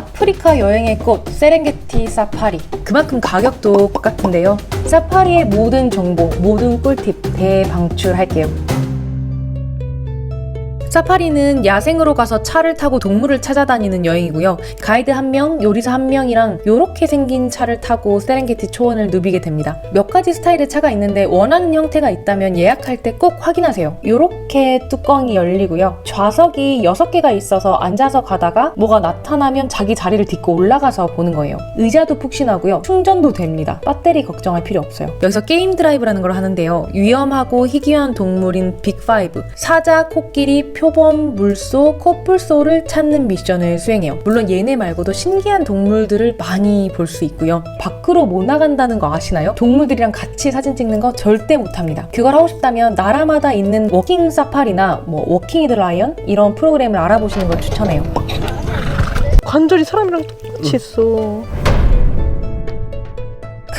아프리카 여행의 꽃 세렝게티 사파리. 그만큼 가격도 똑같은데요. 사파리의 모든 정보 모든 꿀팁 대방출할게요 사파리는 야생으로 가서 차를 타고 동물을 찾아다니는 여행이고요. 가이드 한 명, 요리사 한 명이랑 요렇게 생긴 차를 타고 세렝게티 초원을 누비게 됩니다. 몇 가지 스타일의 차가 있는데 원하는 형태가 있다면 예약할 때 꼭 확인하세요. 요렇게 뚜껑이 열리고요. 좌석이 6개가 있어서 앉아서 가다가 뭐가 나타나면 자기 자리를 딛고 올라가서 보는 거예요. 의자도 푹신하고요. 충전도 됩니다. 배터리 걱정할 필요 없어요. 여기서 게임 드라이브라는 걸 하는데요. 위험하고 희귀한 동물인 빅5, 사자, 코끼리, 표범, 물소, 코뿔소를 찾는 미션을 수행해요. 물론 얘네 말고도 신기한 동물들을 많이 볼 수 있고요. 밖으로 못 나간다는 거 아시나요? 동물들이랑 같이 사진 찍는 거 절대 못합니다. 그걸 하고 싶다면 나라마다 있는 워킹 사파리나 뭐 워킹 이드 라이언 이런 프로그램을 알아보시는 걸 추천해요. 관절이 사람이랑 똑같이 있어.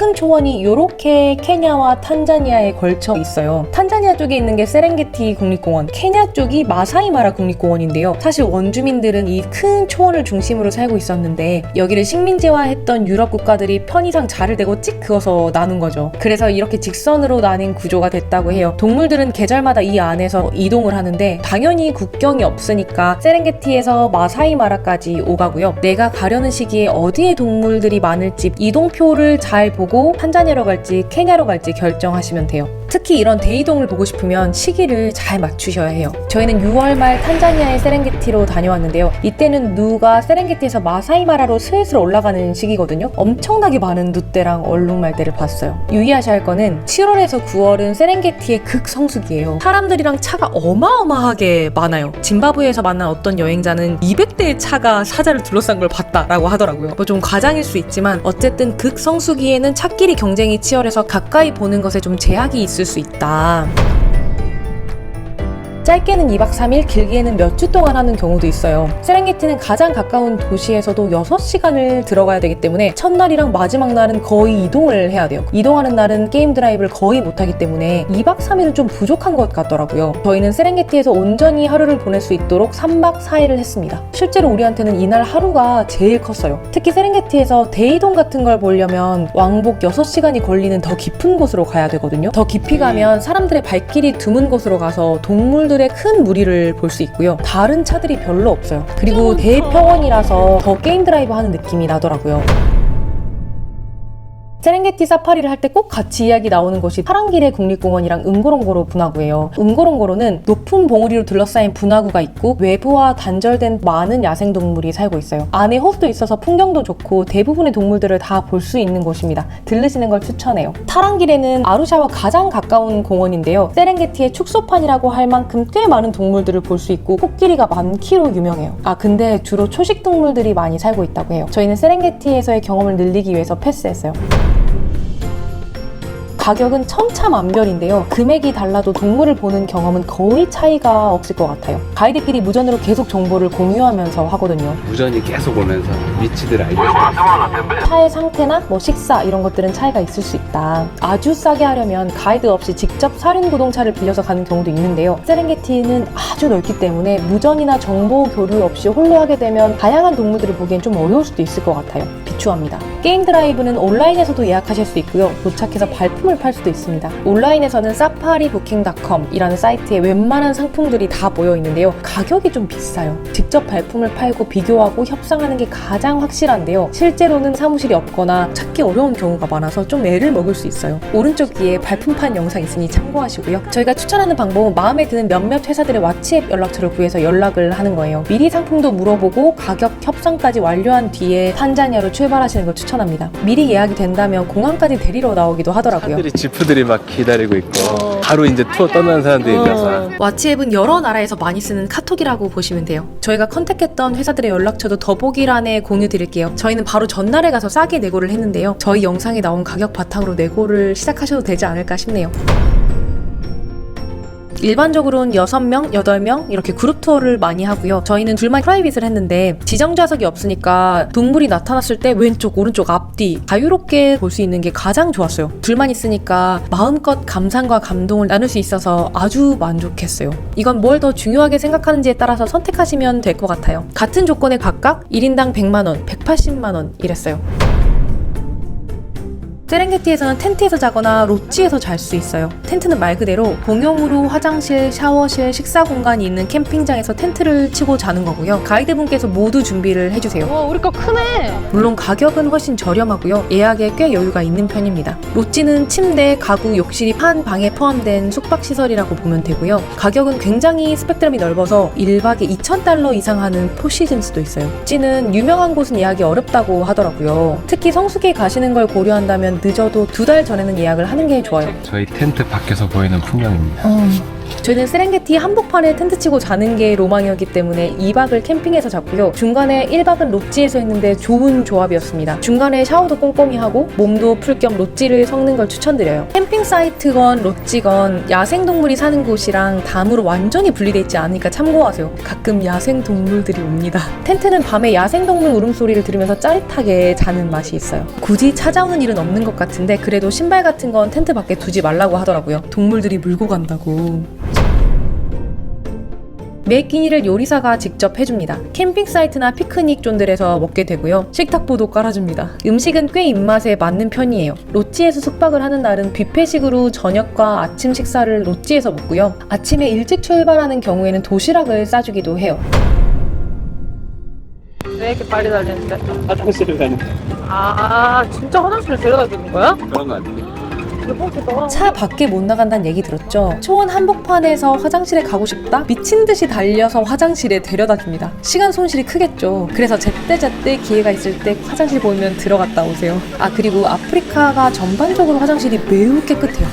큰 초원이 이렇게 케냐와 탄자니아에 걸쳐 있어요. 탄자니아 쪽에 있는 게 세렝게티 국립공원, 케냐 쪽이 마사이마라 국립공원인데요. 사실 원주민들은 이 큰 초원을 중심으로 살고 있었는데 여기를 식민지화했던 유럽 국가들이 편의상 자를 대고 찍 그어서 나눈 거죠. 그래서 이렇게 직선으로 나뉜 구조가 됐다고 해요. 동물들은 계절마다 이 안에서 이동을 하는데 당연히 국경이 없으니까 세렝게티에서 마사이마라까지 오가고요. 내가 가려는 시기에 어디에 동물들이 많을지 이동표를 잘 보고 탄자니아로 갈지 케냐로 갈지 결정하시면 돼요. 특히 이런 대이동을 보고 싶으면 시기를 잘 맞추셔야 해요. 저희는 6월 말 탄자니아의 세렝게티로 다녀왔는데요. 이때는 누가 세렝게티에서 마사이마라로 슬슬 올라가는 시기거든요. 엄청나게 많은 누떼랑 얼룩말떼를 봤어요. 유의하셔야 할 거는 7월에서 9월은 세렝게티의 극성수기예요. 사람들이랑 차가 어마어마하게 많아요. 짐바브웨에서 만난 어떤 여행자는 200대의 차가 사자를 둘러싼 걸 봤다라고 하더라고요. 뭐 좀 과장일 수 있지만 어쨌든 극성수기에는 차끼리 경쟁이 치열해서 가까이 보는 것에 좀 제약이 있을 수 있다. 짧게는 2박 3일, 길게는 몇 주 동안 하는 경우도 있어요. 세렝게티는 가장 가까운 도시에서도 6시간을 들어가야 되기 때문에 첫날이랑 마지막 날은 거의 이동을 해야 돼요. 이동하는 날은 게임 드라이브를 거의 못하기 때문에 2박 3일은 좀 부족한 것 같더라고요. 저희는 세렝게티에서 온전히 하루를 보낼 수 있도록 3박 4일을 했습니다. 실제로 우리한테는 이날 하루가 제일 컸어요. 특히 세렝게티에서 대이동 같은 걸 보려면 왕복 6시간이 걸리는 더 깊은 곳으로 가야 되거든요. 더 깊이 가면 사람들의 발길이 드문 곳으로 가서 동물 들의 큰 무리를 볼 수 있고요. 다른 차들이 별로 없어요. 그리고 대평원이라서 더 게임 드라이브 하는 느낌이 나더라고요. 세렝게티 사파리를 할 때 꼭 같이 이야기 나오는 곳이 파랑길의 국립공원이랑 응고롱고로 분화구예요. 응고롱고로는 높은 봉우리로 둘러싸인 분화구가 있고 외부와 단절된 많은 야생동물이 살고 있어요. 안에 호수도 있어서 풍경도 좋고 대부분의 동물들을 다 볼 수 있는 곳입니다. 들르시는 걸 추천해요. 타랑길에는 아루샤와 가장 가까운 공원인데요. 세렝게티의 축소판이라고 할 만큼 꽤 많은 동물들을 볼 수 있고 코끼리가 많기로 유명해요. 아 근데 주로 초식 동물들이 많이 살고 있다고 해요. 저희는 세렝게티에서의 경험을 늘리기 위해서 패스했어요. 가격은 천차만별인데요. 금액이 달라도 동물을 보는 경험은 거의 차이가 없을 것 같아요. 가이드끼리 무전으로 계속 정보를 공유하면서 하거든요. 무전이 계속 오면서 위치들 알려. 차의 상태나 뭐 식사 이런 것들은 차이가 있을 수 있다. 아주 싸게 하려면 가이드 없이 직접 사륜 구동차를 빌려서 가는 경우도 있는데요. 세렝게티는 아주 넓기 때문에 무전이나 정보 교류 없이 홀로 하게 되면 다양한 동물들을 보기엔 좀 어려울 수도 있을 것 같아요. 비추합니다. 게임 드라이브는 온라인에서도 예약하실 수 있고요. 도착해서 발품을 팔 수도 있습니다. 온라인에서는 사파리부킹닷컴이라는 사이트에 웬만한 상품들이 다 모여 있는데요. 가격이 좀 비싸요. 직접 발품을 팔고 비교하고 협상하는 게 가장 확실한데요. 실제로는 사무실이 없거나 찾기 어려운 경우가 많아서 좀 애를 먹을 수 있어요. 오른쪽 위에 발품판 영상 있으니 참고하시고요. 저희가 추천하는 방법은 마음에 드는 몇몇 회사들의 왓츠앱 연락처를 구해서 연락을 하는 거예요. 미리 상품도 물어보고 가격 협상까지 완료한 뒤에 탄자니아로 출발하시는 걸 추천합니다. 미리 예약이 된다면 공항까지 데리러 나오기도 하더라고요. 차들이 지프들이 막 기다리고 있고 바로 이제 투어 떠나는 사람들이 있어서 왓츠앱은 여러 나라에서 많이 쓰는 카톡이라고 보시면 돼요. 저희가 컨택했던 회사들의 연락처도 더보기란에 공유 드릴게요. 저희는 바로 전날에 가서 싸게 내고를 했는데요. 저희 영상에 나온 가격 바탕으로 내고를 시작하셔도 되지 않을까 싶네요. 일반적으로는 6명, 8명 이렇게 그룹 투어를 많이 하고요. 저희는 둘만 프라이빗을 했는데 지정 좌석이 없으니까 동물이 나타났을 때 왼쪽, 오른쪽, 앞뒤 자유롭게 볼 수 있는 게 가장 좋았어요. 둘만 있으니까 마음껏 감상과 감동을 나눌 수 있어서 아주 만족했어요. 이건 뭘 더 중요하게 생각하는지에 따라서 선택하시면 될 것 같아요. 같은 조건에 각각 1인당 100만 원, 180만 원 이랬어요. 세렝게티에서는 텐트에서 자거나 롯지에서 잘 수 있어요. 텐트는 말 그대로 공용으로 화장실, 샤워실, 식사 공간이 있는 캠핑장에서 텐트를 치고 자는 거고요. 가이드분께서 모두 준비를 해주세요. 와 우리 거 크네. 물론 가격은 훨씬 저렴하고요. 예약에 꽤 여유가 있는 편입니다. 롯지는 침대, 가구, 욕실이 한 방에 포함된 숙박시설이라고 보면 되고요. 가격은 굉장히 스펙트럼이 넓어서 1박에 2,000달러 이상 하는 포시즌스도 있어요. 찌는 유명한 곳은 예약이 어렵다고 하더라고요. 특히 성수기에 가시는 걸 고려한다면 늦어도 두 달 전에는 예약을 하는 게 좋아요. 저희 텐트 밖에서 보이는 풍경입니다. 저희는 세렝게티 한복판에 텐트 치고 자는 게 로망이었기 때문에 2박을 캠핑에서 잤고요. 중간에 1박은 롯지에서 했는데 좋은 조합이었습니다. 중간에 샤워도 꼼꼼히 하고 몸도 풀 겸 롯지를 섞는 걸 추천드려요. 캠핑 사이트건 롯지건 야생동물이 사는 곳이랑 담으로 완전히 분리돼 있지 않으니까 참고하세요. 가끔 야생동물들이 옵니다. 텐트는 밤에 야생동물 울음소리를 들으면서 짜릿하게 자는 맛이 있어요. 굳이 찾아오는 일은 없는 것 같은데 그래도 신발 같은 건 텐트 밖에 두지 말라고 하더라고요. 동물들이 물고 간다고. 매 끼니를 요리사가 직접 해줍니다. 캠핑 사이트나 피크닉 존들에서 먹게 되고요. 식탁보도 깔아줍니다. 음식은 꽤 입맛에 맞는 편이에요. 롯지에서 숙박을 하는 날은 뷔페식으로 저녁과 아침 식사를 롯지에서 먹고요. 아침에 일찍 출발하는 경우에는 도시락을 싸주기도 해요. 왜 이렇게 빨리 달리는데? 화장실을 가는 아 진짜 화장실을 데려다 주는 거야? 그런 거 아니에요? 차 밖에 못 나간다는 얘기 들었죠? 초원 한복판에서 화장실에 가고 싶다? 미친 듯이 달려서 화장실에 데려다 줍니다. 시간 손실이 크겠죠. 그래서 제때제때 기회가 있을 때 화장실 보이면 들어갔다 오세요. 아, 그리고 아프리카가 전반적으로 화장실이 매우 깨끗해요.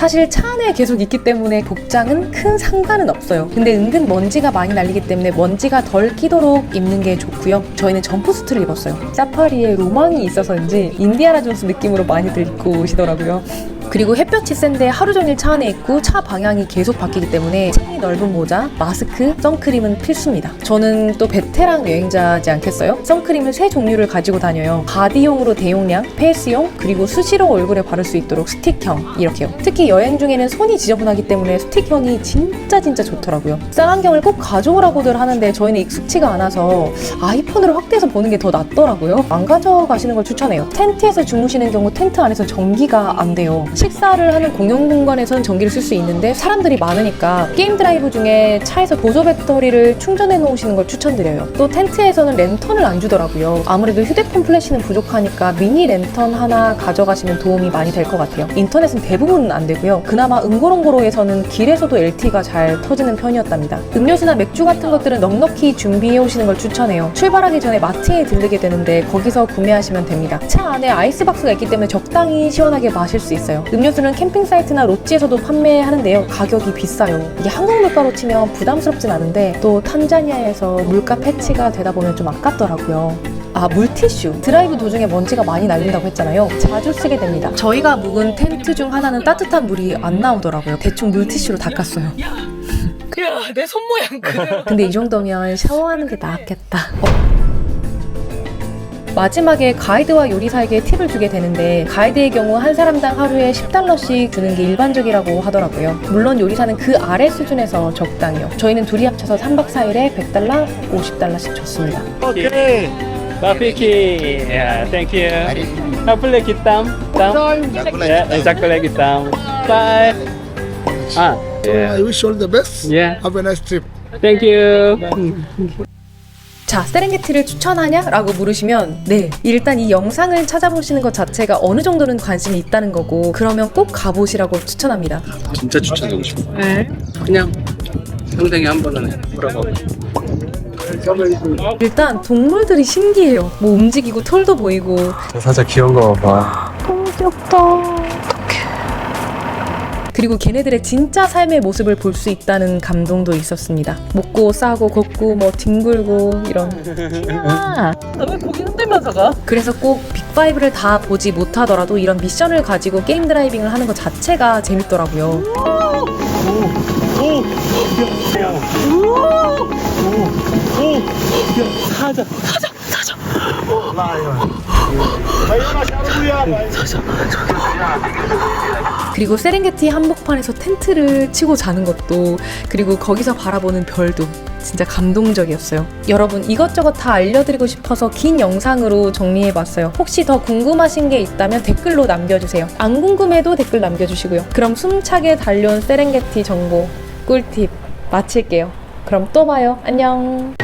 사실 차 안에 계속 있기 때문에 복장은 큰 상관은 없어요. 근데 은근 먼지가 많이 날리기 때문에 먼지가 덜 끼도록 입는 게 좋고요. 저희는 점프 수트를 입었어요. 사파리에 로망이 있어서인지 인디아나 존스 느낌으로 많이들 입고 오시더라고요. 그리고 햇볕이 센데 하루 종일 차 안에 있고 차 방향이 계속 바뀌기 때문에 챙이 넓은 모자, 마스크, 선크림은 필수입니다. 저는 또 베테랑 여행자지 않겠어요? 선크림을 세 종류를 가지고 다녀요. 바디용으로 대용량, 페이스용, 그리고 수시로 얼굴에 바를 수 있도록 스틱형 이렇게요. 특히 여행 중에는 손이 지저분하기 때문에 스틱형이 진짜 진짜 좋더라고요. 쌍안경을 꼭 가져오라고들 하는데 저희는 익숙치가 않아서 아이폰으로 확대해서 보는 게 더 낫더라고요. 안 가져가시는 걸 추천해요. 텐트에서 주무시는 경우 텐트 안에서 전기가 안 돼요. 식사를 하는 공용 공간에서는 전기를 쓸 수 있는데 사람들이 많으니까 게임 드라이브 중에 차에서 보조 배터리를 충전해 놓으시는 걸 추천드려요. 또 텐트에서는 랜턴을 안 주더라고요. 아무래도 휴대폰 플래시는 부족하니까 미니 랜턴 하나 가져가시면 도움이 많이 될 것 같아요. 인터넷은 대부분 안 되고요. 그나마 응고롱고로에서는 길에서도 LTE가 잘 터지는 편이었답니다. 음료수나 맥주 같은 것들은 넉넉히 준비해 오시는 걸 추천해요. 출발하기 전에 마트에 들르게 되는데 거기서 구매하시면 됩니다. 차 안에 아이스박스가 있기 때문에 적당히 시원하게 마실 수 있어요. 음료수는 캠핑 사이트나 롯지에서도 판매하는데요. 가격이 비싸요. 이게 한국 물가로 치면 부담스럽진 않은데 또 탄자니아에서 물가 패치가 되다 보면 좀 아깝더라고요. 아, 물티슈. 드라이브 도중에 먼지가 많이 날린다고 했잖아요. 자주 쓰게 됩니다. 저희가 묵은 텐트 중 하나는 따뜻한 물이 안 나오더라고요. 대충 물티슈로 닦았어요. 야 내 손 모양 그대로. 근데 이 정도면 샤워하는 게 낫겠다. 어. 마지막에 가이드와 요리사에게 팁을 주게 되는데 가이드의 경우 한 사람당 하루에 10달러씩 주는 게 일반적이라고 하더라고요. 물론 요리사는 그 아래 수준에서 적당해요. 저희는 둘이 합쳐서 3박 4일에 100달러, 50달러씩 줬습니다. Lagi hitam? Hitam? Ya, satu lagi hitam. Bye. Ah, yeah. I wish you all the best. Yeah. Have a nice trip. Thank you. 자, 세렝게티를 추천하냐? 라고 물으시면 네. 일단 이 영상을 찾아보시는 것 자체가 어느 정도는 관심이 있다는 거고 그러면 꼭 가보시라고 추천합니다. 진짜 추천하고 싶어요. 네. 그냥 평생에 한 번은 해보라고. 일단 동물들이 신기해요. 뭐 움직이고 털도 보이고 살짝 귀여운 거 봐. 너무 귀엽다. 그리고 걔네들의 진짜 삶의 모습을 볼 수 있다는 감동도 있었습니다. 먹고 싸고 걷고 뭐 뒹굴고 이런. 나왜 고기 흔들면서 가? 그래서 꼭 빅5를 다 보지 못하더라도 이런 미션을 가지고 게임 드라이빙을 하는 것 자체가 재밌더라고요. 그리고 세렝게티 한복판에서 텐트를 치고 자는 것도 그리고 거기서 바라보는 별도 진짜 감동적이었어요. 여러분 이것저것 다 알려드리고 싶어서 긴 영상으로 정리해봤어요. 혹시 더 궁금하신 게 있다면 댓글로 남겨주세요. 안 궁금해도 댓글 남겨주시고요. 그럼 숨차게 달려온 세렝게티 정보 꿀팁 마칠게요. 그럼 또 봐요. 안녕.